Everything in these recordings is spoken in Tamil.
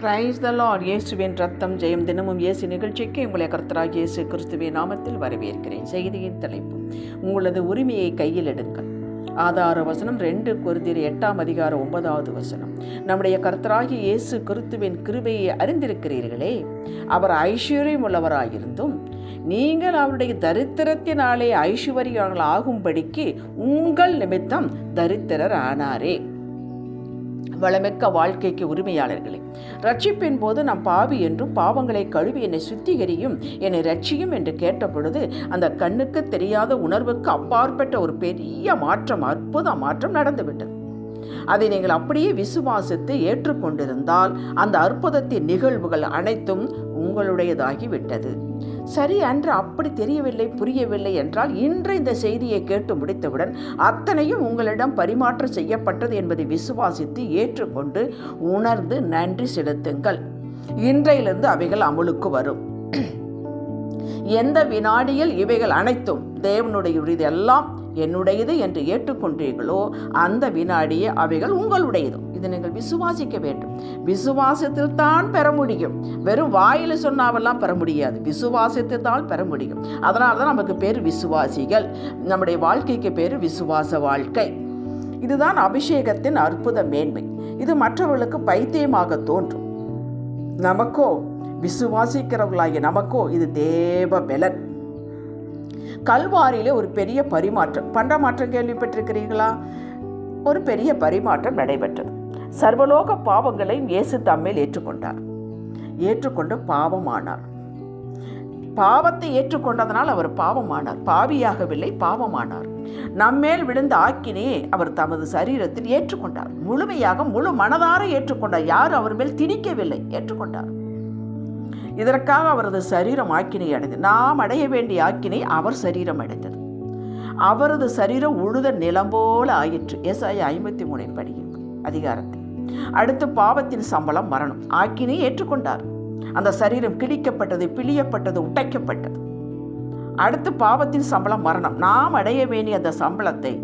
கிரைஸ் த லார்ட் இயேசுவின் ரத்தம் ஜெயம் தினமும் இயேசு நிகழ்ச்சிக்கு உங்களை கர்த்தராக இயேசு கிறிஸ்துவின் நாமத்தில் வரவேற்கிறேன். செய்தியின் தலைப்பு உங்களது உரிமையை கையில் எடுங்கள். ஆதார வசனம் ரெண்டு குருதிர் எட்டாம் அதிகாரம் ஒன்பதாவது வசனம். நம்முடைய கர்த்தராகிய இயேசு கிறிஸ்துவின் கிருபையை அறிந்திருக்கிறீர்களே. அவர் ஐஸ்வர்யம் உள்ளவராயிருந்தும் நீங்கள் அவருடைய தரித்திரத்தினாலே ஐஸ்வர்யங்கள் ஆகும்படிக்கு உங்கள் நிமித்தம் தரித்திரர் ஆனாரே வளமிக்க வாழ்க்கைக்கு உரிமையாளர்களே. ரட்சிப்பின் போது நாம் பாவி என்றும் பாவங்களை கழுவி என்னை சுத்திகரியும் என்னை ரட்சியும் என்று கேட்டபொழுது அந்த கண்ணுக்கு தெரியாத உணர்வுக்கு அப்பாற்பட்ட ஒரு பெரிய மாற்றம் அற்புத மாற்றம் நடந்துவிட்டது. அதை நீங்கள் அப்படியே விசுவாசித்து ஏற்றுக்கொண்டிருந்தால் அந்த அற்புதத்தின் நிகழ்வுகள் அனைத்தும் உங்களுடையதாகிவிட்டது. சரி அன்று அப்படி தெரியவில்லை புரியவில்லை என்றால் இன்று இந்த செய்தியை கேட்டு முடித்தவுடன் அத்தனையும் உங்களிடம் பரிமாற்றம் செய்யப்பட்டது என்பதை விசுவாசித்து ஏற்றுக்கொண்டு உணர்ந்து நன்றி செலுத்துங்கள். இன்றையிலிருந்து அவைகள் அமுலுக்கு வரும். எந்த வினாடியில் இவைகள் அனைத்தும் தேவனுடைய இதெல்லாம் என்னுடையது என்று ஏற்றுக்கொண்டீர்களோ அந்த வினாடியே அவைகள் உங்களுடையது. இதை நீங்கள் விசுவாசிக்க வேண்டும். விசுவாசத்தில் தான் பெற முடியும். வெறும் வாயில் சொன்னாவெல்லாம் பெற முடியாது. விசுவாசத்தில் தான் பெற முடியும். அதனால தான் நமக்கு பேர் விசுவாசிகள். நம்முடைய வாழ்க்கைக்கு பேர் விசுவாச வாழ்க்கை. இதுதான் அபிஷேகத்தின் அற்புத மேன்மை. இது மற்றவர்களுக்கு பைத்தியமாக தோன்றும். நமக்கோ விசுவாசிக்கிறவர்களாகிய நமக்கோ இது தேவ பலன். கல்வாரியில் ஒரு பெரிய பரிமாற்றம். பண்ட மாற்றம் கேள்விப்பட்டிருக்கிறீர்களா? ஒரு பெரிய பரிமாற்றம் நடைபெற்றது. சர்வலோக பாவங்களையும் இயேசு தம்மேல் ஏற்றுக்கொண்டார். ஏற்றுக்கொண்டு பாவமானார். பாவத்தை ஏற்றுக்கொண்டதனால் அவர் பாவமானார். பாவியாகவில்லை பாவமானார். நம்மேல் விழுந்த ஆக்கினே அவர் தமது சரீரத்தில் ஏற்றுக்கொண்டார். முழுமையாக முழு மனதார ஏற்றுக்கொண்டார். யார் அவர் மேல் திணிக்கவில்லை ஏற்றுக்கொண்டார். இதற்காக அவரது சரீரம் ஆக்கினை அடைந்தது. நாம் அடைய வேண்டிய ஆக்கினை அவர் சரீரம் அடைந்தது. அவரது சரீரம் உழுத நிலம் போல ஆயிற்று. எஸ்ஐ ஐம்பத்தி மூணின் படி அதிகாரத்தில். அடுத்து பாவத்தின் சம்பளம் மரணம். ஆக்கினை ஏற்றுக்கொண்டார். அந்த சரீரம் கிழிக்கப்பட்டது பிழியப்பட்டது உடைக்கப்பட்டது. அடுத்து பாவத்தின் சம்பளம் மரணம். நாம் அடைய வேண்டிய அந்த சம்பளத்தை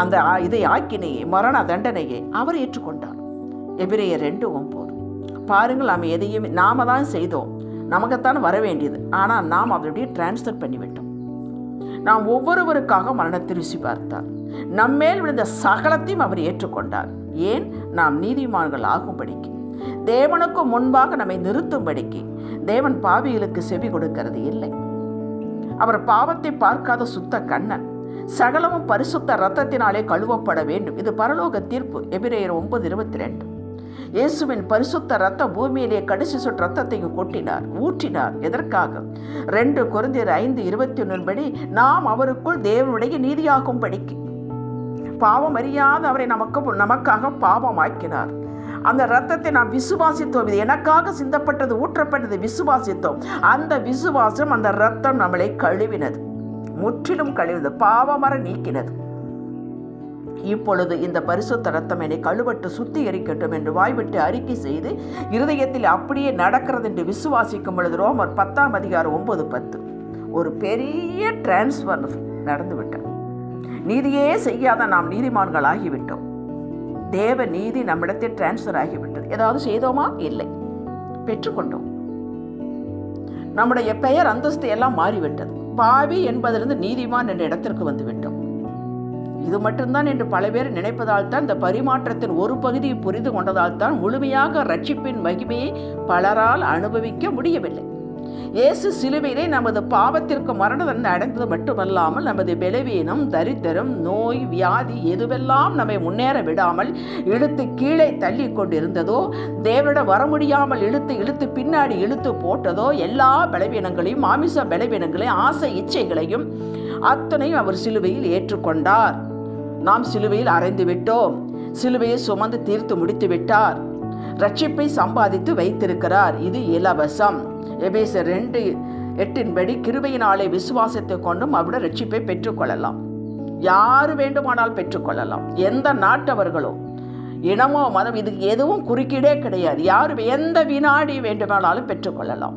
அந்த இதை ஆக்கினையே மரண தண்டனையை அவர் ஏற்றுக்கொண்டார். எபிரேயர் ரெண்டு ஒன்பது பாருங்கள் நாம் எதையும் நாம தான் செய்தோம். நமக்குத்தான் வர வேண்டியது. ஆனால் நாம் அவருடைய டிரான்ஸ்ஃபர் பண்ணிவிட்டோம். நாம் ஒவ்வொருவருக்காக மரணத்தை ருசி பார்த்தார். நம்மேல் விழுந்த சகலத்தையும் அவர் ஏற்றுக்கொண்டார். ஏன் நாம் நீதிமான்கள் ஆகும்படிக்கு தேவனுக்கு முன்பாக நம்மை நிறுத்தும்படிக்கு? தேவன் பாவிகளுக்கு செவி கொடுக்கிறது இல்லை. அவர் பாவத்தை பார்க்காத சுத்த கண்ணன் சகலமும் பரிசுத்த ரத்தத்தினாலே கழுவப்பட வேண்டும். இது பரலோக தீர்ப்பு. எபிரேயர் ஒன்பது இருபத்தி ரெண்டு இயேசுவின் பரிசுத்த ரத்தம் பூமியிலே கடைசி சொட்டு ரத்தத்தையும் கொட்டினார் ஊற்றினார். எதற்காக? ரெண்டு குறைந்தர் ஐந்து இருபத்தி ஒன்றின்படி நாம் அவருக்குள் தேவனுடைய நீதியாகும்படிக்கு. பாவம் அறியாத அவரை நமக்கு நமக்காக பாவமாக்கினார். அந்த ரத்தத்தை நாம் விசுவாசித்தோம். இது எனக்காக சிந்தப்பட்டது ஊற்றப்பட்டது விசுவாசித்தோம். அந்த விசுவாசம் அந்த ரத்தம் நம்மளை கழுவினது. முற்றிலும் கழுவினது பாவமர நீக்கினது. இப்பொழுது இந்த பரிசுத்த ரத்தம் என்னை கழுவட்டு சுத்திகரிக்கட்டும் என்று வாய்விட்டு அறிக்கை செய்து இருதயத்தில் அப்படியே நடக்கிறது என்று விசுவாசிக்கும் பொழுது ரோமர் பத்தாம் அதிகாரம் ஒன்பது பத்து. ஒரு பெரிய டிரான்ஸ்ஃபர் நடந்துவிட்டது. நீதியே செய்யாத நாம் நீதிமான்கள் ஆகிவிட்டோம் தேவ நீதி நம்மிடத்தில் டிரான்ஸ்ஃபர் ஆகிவிட்டது. ஏதாவது செய்தோமா? இல்லை. பெற்றுக்கொண்டோம். நம்முடைய பெயர் அந்தஸ்து எல்லாம் மாறிவிட்டது. பாவி என்பதிலிருந்து நீதிமான் என்ற இடத்திற்கு வந்துவிட்டோம். இது மட்டும்தான் என்று பல பேர் நினைப்பதால் தான் இந்த பரிமாற்றத்தின் ஒரு பகுதியை புரிந்து கொண்டதால் தான் முழுமையாக ரட்சிப்பின் மகிமையை பலரால் அனுபவிக்க முடியவில்லை. இயேசு சிலுவையிலே நமது பாவத்திற்கு மரணம் அடைந்தது மட்டுமல்லாமல் நமது பலவீனம் தரித்திரம் நோய் வியாதி எதுவெல்லாம் நம்மை முன்னேற விடாமல் இழுத்து கீழே தள்ளி கொண்டிருந்ததோ தேவனிட வர முடியாமல் இழுத்து இழுத்து பின்னாடி இழுத்து போட்டதோ எல்லா பலவீனங்களையும் மாமிச பலவீனங்களையும் ஆசை இச்சைகளையும் அத்தனையும் அவர் சிலுவையில் ஏற்றுக்கொண்டார். நாம் சிலுவையில் அறைந்து விட்டோம். சிலுவையை சுமந்து தீர்த்து முடித்து விட்டார். ரட்சிப்பை சம்பாதித்து வைத்திருக்கிறார். இது இலவசம். எபேசர் ரெண்டு எட்டின்படி கிருபையினாலே விசுவாசத்தை கொண்டும் அவருடைய ரட்சிப்பை பெற்றுக்கொள்ளலாம். யார் வேண்டுமானால் பெற்றுக்கொள்ளலாம். எந்த நாட்டவர்களோ இனமோ மதம் இதுக்கு எதுவும் குறுக்கீடே கிடையாது. யார் எந்த வினாடி வேண்டுமானாலும் பெற்றுக்கொள்ளலாம்.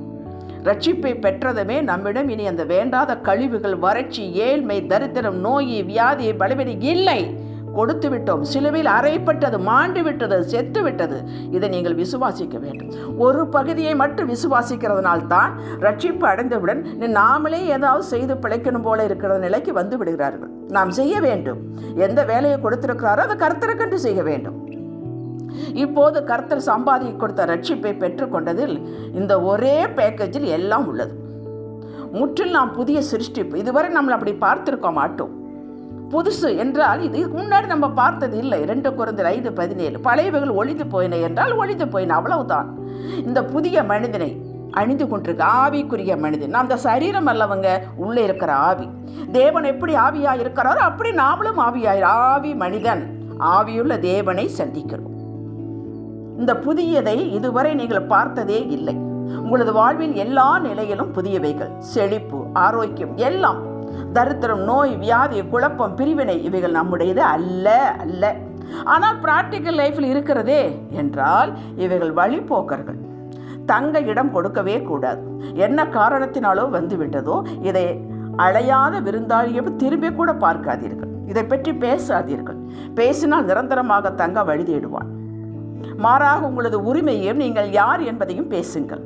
ரட்சிப்பை பெற்றதுமே நம்மிடம் இனி அந்த வேண்டாத கழிவுகள் வறட்சி ஏழ்மை தரித்திரம் நோய் வியாதி பலவீனம் இல்லை. கொடுத்து விட்டோம் சிலுவையில் அறைப்பட்டது மாண்டு விட்டது செத்து விட்டது இதை நீங்கள் விசுவாசிக்க வேண்டும். ஒரு பகுதியை மட்டும் விசுவாசிக்கிறதுனால் தான் ரட்சிப்பு அடைந்தவுடன் நாமளே ஏதாவது செய்து பிழைக்கணும் போல இருக்கிற நிலைக்கு வந்து விடுகிறார்கள். நாம் செய்ய வேண்டும். எந்த வேலையை கொடுத்திருக்கிறாரோ அதை கருத்தருக்கென்று செய்ய வேண்டும். இப்போது கர்த்தர் சம்பாதி கொடுத்த ரட்சிப்பை பெற்றுக்கொண்டதில் இந்த ஒரே பேக்கேஜில் எல்லாம் உள்ளது. முற்றில் நாம் புதிய சிருஷ்டிப்பு. இதுவரை நம்மளை அப்படி பார்த்திருக்க மாட்டோம். புதுசு என்றால் இது முன்னாடி நம்ம பார்த்தது இல்லை. ரெண்டு குறைந்த ஐந்து பதினேழு. பழையவைகள் ஒழிந்து போயின என்றால் ஒழிந்து போயின. அவ்வளவுதான். இந்த புதிய மனிதனை அணிந்து கொண்டிருக்க ஆவிக்குரிய மனிதன். அந்த சரீரம் அல்லவங்க உள்ளே இருக்கிற ஆவி. தேவன் எப்படி ஆவியாக இருக்கிறாரோ அப்படி நாமளும் ஆவியாய் ஆவி மனிதன். ஆவியுள்ள தேவனை சந்திக்கிறோம். இந்த புதியதை இதுவரை நீங்கள் பார்த்ததே இல்லை. உங்களது வாழ்வில் எல்லா நிலையிலும் புதியவைகள் செழிப்பு ஆரோக்கியம் எல்லாம் தரித்திரம் நோய் வியாதி குழப்பம் பிரிவினை இவைகள் நம்முடையது அல்ல அல்ல. ஆனால் பிராக்டிக்கல் லைஃப்பில் இருக்கிறதே என்றால் இவைகள் வழிபோக்கர்கள் தங்க இடம் கொடுக்கவே கூடாது. என்ன காரணத்தினாலோ வந்துவிட்டதோ இதை அழையாத விருந்தாளியை திரும்பி கூட பார்க்காதீர்கள். இதை பற்றி பேசாதீர்கள். பேசினால் நிரந்தரமாக தங்க வழி தேடுவான். மாறாக உங்களது உரிமையையும் நீங்கள் யார் என்பதையும் பேசுங்கள்.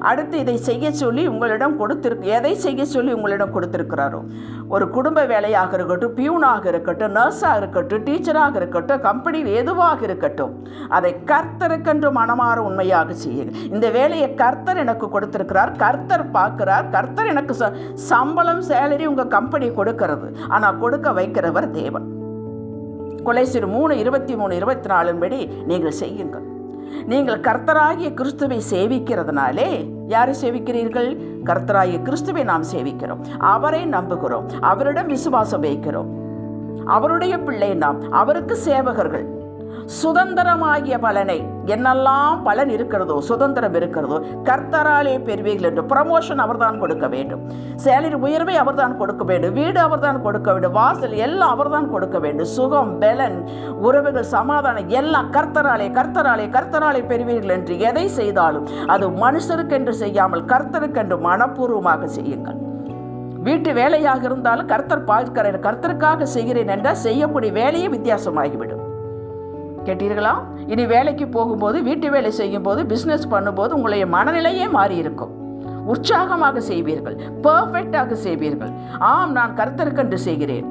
அடுத்து இதை செய்ய சொல்லி உங்களிடம் கொடுத்திருக்கு எதை செய்ய சொல்லி உங்களிடம் கொடுத்துருக்கிறாரோ? ஒரு குடும்ப வேலையாக இருக்கட்டும் பியூனாக இருக்கட்டும் நர்ஸாக இருக்கட்டும் டீச்சராக இருக்கட்டும் கம்பெனியில் எதுவாக இருக்கட்டும் அதை கர்த்தருக்கென்று மனமாற உண்மையாக செய்யுங்கள். இந்த வேலையை கர்த்தர் எனக்கு கொடுத்துருக்கிறார் கர்த்தர் பார்க்கிறார் கர்த்தர் எனக்கு ச- சம்பளம் சேலரி உங்கள் கம்பெனி கொடுக்கிறது. ஆனால் கொடுக்க வைக்கிறவர் தேவன். கொலைசிறு மூணு இருபத்தி மூணு இருபத்தி நாலு படி நீங்கள் செய்யுங்கள். நீங்கள் கர்த்தராகிய கிறிஸ்துவை சேவிக்கிறதுனாலே யாரை சேவிக்கிறீர்கள்? கர்த்தராகிய கிறிஸ்துவை நாம் சேவிக்கிறோம். அவரை நம்புகிறோம். அவரிடம் விசுவாசம் வைக்கிறோம். அவருடைய பிள்ளை நாம். அவருக்கு சேவகர்கள். சுதந்திரமாகிய பலனை என்னெல்லாம் பலன் இருக்கிறதோ சுதந்திரம் இருக்கிறதோ கர்த்தராலே பெறுவீர்கள் என்று ப்ரமோஷன் அவர்தான் கொடுக்க வேண்டும். சேலரி உயர்வை அவர்தான் கொடுக்க வேண்டும். வீடு அவர்தான் கொடுக்க வேண்டும். வாசல் எல்லாம் அவர்தான் கொடுக்க வேண்டும். சுகம் பலன் உறவுகள் சமாதானம் எல்லாம் கர்த்தராலே கர்த்தராலே கர்த்தராலே பெறுவீர்கள் என்று எதை செய்தாலும் அது மனுஷருக்கென்று செய்யாமல் கர்த்தருக்கென்று மனப்பூர்வமாக செய்யுங்கள். வீட்டு வேலையாக இருந்தாலும் கர்த்தர் பார்க்கிறேன் கர்த்தருக்காக செய்கிறேன் என்றால் செய்யக்கூடிய வேலையே வித்தியாசமாகிவிடும். கேட்டீர்களா? இனி வேலைக்கு போகும்போது வீட்டு வேலை செய்யும்போது பிஸ்னஸ் பண்ணும்போது உங்களுடைய மனநிலையே மாறி இருக்கும் உற்சாகமாக செய்வீர்கள் பர்ஃபெக்டாக செய்வீர்கள். ஆம் நான் கருத்தருக்கென்று செய்கிறேன்.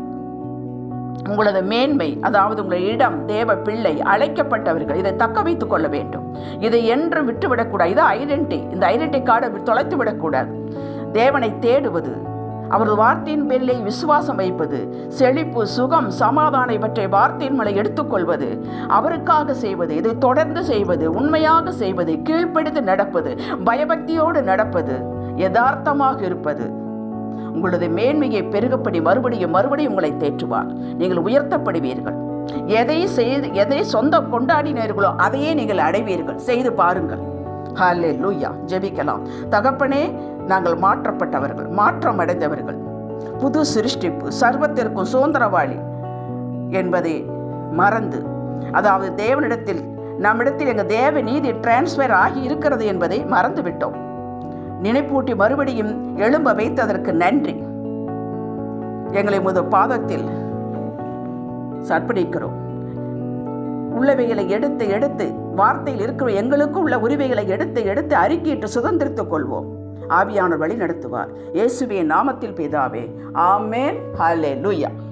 உங்களது மேன்மை அதாவது உங்கள் இடம் தேவ பிள்ளை அழைக்கப்பட்டவர்கள் இதை தக்க வைத்துக் கொள்ள வேண்டும். இதை என்றும் விட்டுவிடக்கூடாது. இது ஐடென்டி இந்த ஐடென்டி கார்டை தொலைத்து விடக்கூடாது தேவனை தேடுவது அவரது வார்த்தையின் பேரிலே விசுவாசம் வைப்பது செழிப்பு சுகம் சமாதானம் இவற்றை வார்த்தையின் மேலே எடுத்துக்கொள்வது அவருக்காக செய்வது இதை தொடர்ந்து செய்வது உண்மையாக செய்வது கீழ்ப்படுத்து நடப்பது பயபக்தியோடு நடப்பது யதார்த்தமாக இருப்பது. உங்களது மேன்மையை பெருகப்படி மறுபடியும் மறுபடியும் உங்களை தேற்றுவார். நீங்கள் உயர்த்தப்படுவீர்கள். எதை செய்து எதை சொந்த கொண்டாடினீர்களோ அதையே நீங்கள் அடைவீர்கள். செய்து பாருங்கள். ஹாலே லூயா ஜெபிக்கலாம். தகப்பனே நாங்கள் மாற்றப்பட்டவர்கள் மாற்றம் அடைந்தவர்கள் புது சிருஷ்டிப்பு சர்வத்திற்கும் சுதந்திரவாளி என்பதை மறந்து அதாவது தேவனிடத்தில் நம்மிடத்தில் எங்கள் தேவ நீதி டிரான்ஸ்ஃபர் ஆகி இருக்கிறது என்பதை மறந்துவிட்டோம். நினைப்பூட்டி மறுபடியும் எழும்ப வைத்ததற்கு நன்றி. எங்களை முத பாதத்தில் சர்ப்பணிக்கிறோம். உள்ளவைகளை எடுத்து எடுத்து வார்த்தையில் இருக்கிற எங்களுக்கும் உள்ள உரிமைகளை எடுத்து எடுத்து அறிக்கையிட்டு சுதந்திரித்துக் கொள்வோம். ஆவியானவர் வழி நடத்துவார் இயேசுவின் நாமத்தில் பிதாவே ஆமேன். ஹalleluya.